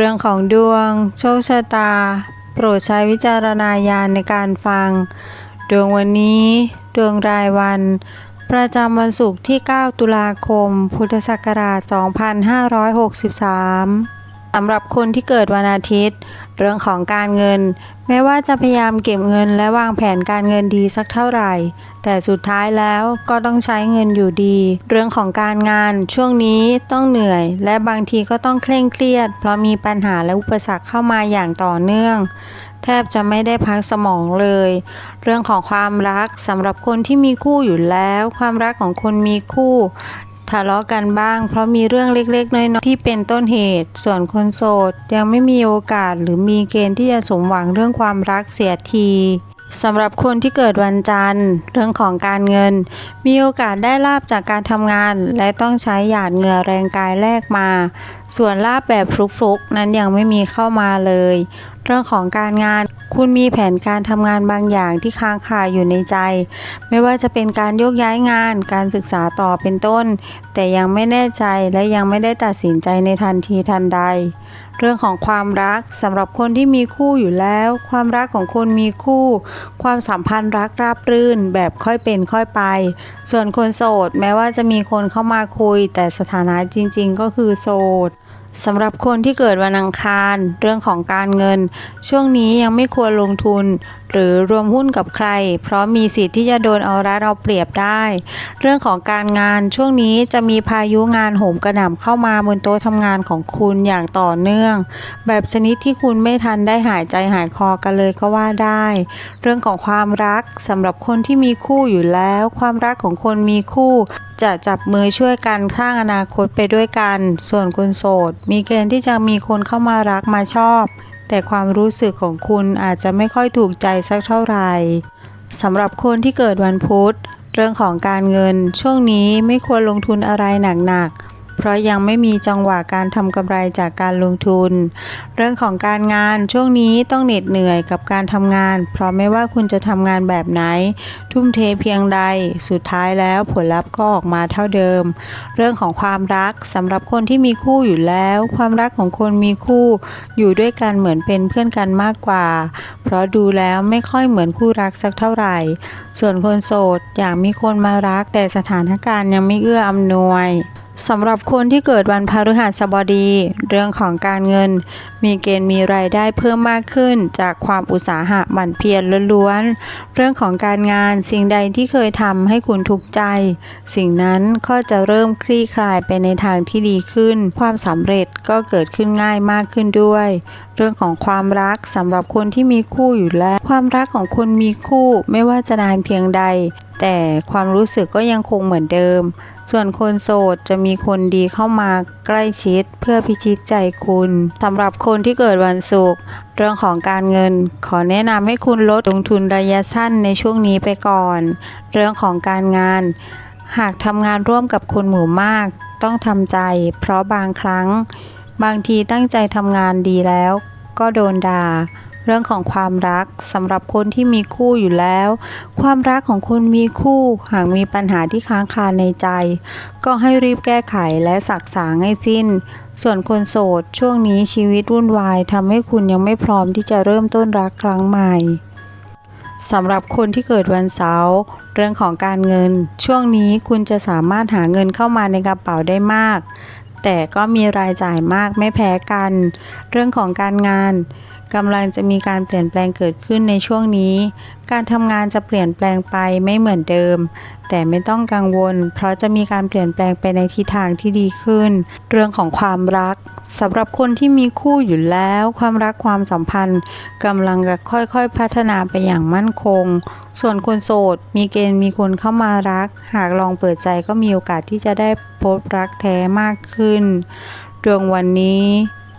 รื่องของดวง โชคชะตา โปรดใช้วิจารณญาณในการฟัง ดวงวันนี้ ดวงรายวัน ประจำวันศุกร์ที่ 9 ตุลาคม พุทธศักราช 2563สำหรับคนที่เกิดวันอาทิตย์ เรื่องของการเงิน ไม่ว่าจะพยายามเก็บเงินและวางแผนการเงินดีสักเท่าไหร่ แต่สุดท้ายแล้วก็ต้องใช้เงินอยู่ดี เรื่องของการงานช่วงนี้ต้องเหนื่อย และบางทีก็ต้องเคร่งเครียด เพราะมีปัญหาและอุปสรรคเข้ามาอย่างต่อเนื่องแทบจะไม่ได้พักสมองเลย เรื่องของความรักสำหรับคนที่มีคู่อยู่แล้ว ความรักของคนมีคู่ ทะเลาะกันบ้าง เพราะมีเรื่องเล็กๆ น้อยๆที่เป็นต้นเหตุ ส่วนคนโสดยังไม่มีโอกาสหรือมีเกณฑ์ที่จะสมหวังเรื่องความรักเสียที สำหรับคนที่เกิดวันจันทร์ เรื่องของการเงิน มีโอกาสได้ลาบจากการทำงาน และต้องใช้หยาดเหงื่อแรงกายแลกมา ส่วนลาบแบบฟลุกๆ นั้นยังไม่มีเข้ามาเลย เรื่องของการงาน คุณมีแผนการทำงานบางอย่างที่ค้างคาอยู่ในใจ ไม่ว่าจะเป็นการโยกย้ายงาน การศึกษาต่อเป็นต้น แต่ยังไม่แน่ใจและยังไม่ได้ตัดสินใจในทันทีทันใด เรื่องของความรักสำหรับคนที่มีคู่อยู่แล้ว ความรักของคนมีคู่ ความสัมพันธ์รักราบรื่นแบบค่อยเป็นค่อยไป ส่วนคนโสดแม้ว่าจะมีคนเข้ามาคุย แต่สถานะจริง ๆ ก็คือโสด สำหรับคนที่เกิดวันอังคาร เรื่องของการเงิน ช่วงนี้ยังไม่ควรลงทุน หรือรวมหุ้นกับใคร เพราะมีสิทธิ์ที่จะโดนเอารัดเอาเปรียบได้ เรื่องของการงานช่วงนี้จะมีพายุงานโหมกระหน่ำเข้ามาบนโต๊ะทำงานของคุณอย่างต่อเนื่อง แบบชนิดที่คุณไม่ทันได้หายใจหายคอกันเลยก็ว่าได้ เรื่องของความรักสำหรับคนที่มีคู่อยู่แล้ว ความรักของคนมีคู่ จะจับมือช่วยกันสร้างอนาคตไปด้วยกัน ส่วนคนโสดมีเกณฑ์ที่จะมีคนเข้ามารักมาชอบ แต่ความรู้สึกของคุณอาจจะไม่ค่อยถูกใจสักเท่าไหร่สำหรับคนที่เกิดวันพุธ เรื่องของการเงิน ช่วงนี้ไม่ควรลงทุนอะไรหนักๆ เพราะยังไม่มีจังหวะการทำกำไรจากการลงทุน เรื่องของการงานช่วงนี้ต้องเหน็ดเหนื่อยกับการทำงาน เพราะไม่ว่าคุณจะทำงานแบบไหน ทุ่มเทเพียงใด สุดท้ายแล้วผลลัพธ์ก็ออกมาเท่าเดิม เรื่องของความรักสำหรับคนที่มีคู่อยู่แล้ว ความรักของคนมีคู่ อยู่ด้วยกันเหมือนเป็นเพื่อนกันมากกว่า เพราะดูแล้วไม่ค่อยเหมือนคู่รักสักเท่าไหร่ ส่วนคนโสดอยากมีคนมารักแต่สถานการณ์ยังไม่เอื้ออำนวย สำหรับคนที่เกิดวันพฤหัสบดี เรื่องของการเงิน มีเกณฑ์มีรายได้เพิ่มมากขึ้น จากความอุตสาหะหมั่นเพียรล้วนๆ เรื่องของการงานสิ่งใดที่เคยทำให้คุณทุกข์ใจ สิ่งนั้นก็จะเริ่มคลี่คลายไปในทางที่ดีขึ้น ความสำเร็จก็เกิดขึ้นง่ายมากขึ้นด้วย เรื่องของความรักสำหรับคนที่มีคู่อยู่แล้ว ความรักของคนมีคู่ไม่ว่าจะนานเพียงใด แต่ความรู้สึกก็ยังคงเหมือนเดิม ส่วนคนโสดจะมีคนดีเข้ามาใกล้ชิดเพื่อพิชิตใจคุณสำหรับคนที่เกิดวันศุกร์เรื่องของการเงิน ขอแนะนำให้คุณลดลงทุนระยะสั้นในช่วงนี้ไปก่อน เรื่องของการงาน หากทำงานร่วมกับคนหมู่มาก ต้องทำใจ เพราะบางครั้ง บางทีตั้งใจทำงานดีแล้ว ก็โดนด่า เรื่องของความรักสำหรับคนที่มีคู่อยู่แล้ว ความรักของคนมีคู่หากมีปัญหาที่ค้างคาในใจ ก็ให้รีบแก้ไขและสักษาให้สิ้น ส่วนคนโสดช่วงนี้ชีวิตวุ่นวายทำให้คุณยังไม่พร้อมที่จะเริ่มต้นรักครั้งใหม่สำหรับคนที่เกิดวันเสาร์เรื่องของการเงิน ช่วงนี้คุณจะสามารถหาเงินเข้ามาในกระเป๋าได้มาก แต่ก็มีรายจ่ายมากไม่แพ้กัน เรื่องของการงาน กำลังจะมีการเปลี่ยนแปลงเกิดขึ้นในช่วงนี้ การทำงานจะเปลี่ยนแปลงไปไม่เหมือนเดิม แต่ไม่ต้องกังวล เพราะจะมีการเปลี่ยนแปลงไปในทิศทางที่ดีขึ้น เรื่องของความรักสำหรับคนที่มีคู่อยู่แล้ว ความรักความสัมพันธ์กำลังจะค่อยๆ พัฒนาไปอย่างมั่นคง ส่วนคนโสด มีเกณฑ์มีคนเข้ามารัก หากลองเปิดใจก็มีโอกาสที่จะได้พบรักแท้มากขึ้นดวงวันนี้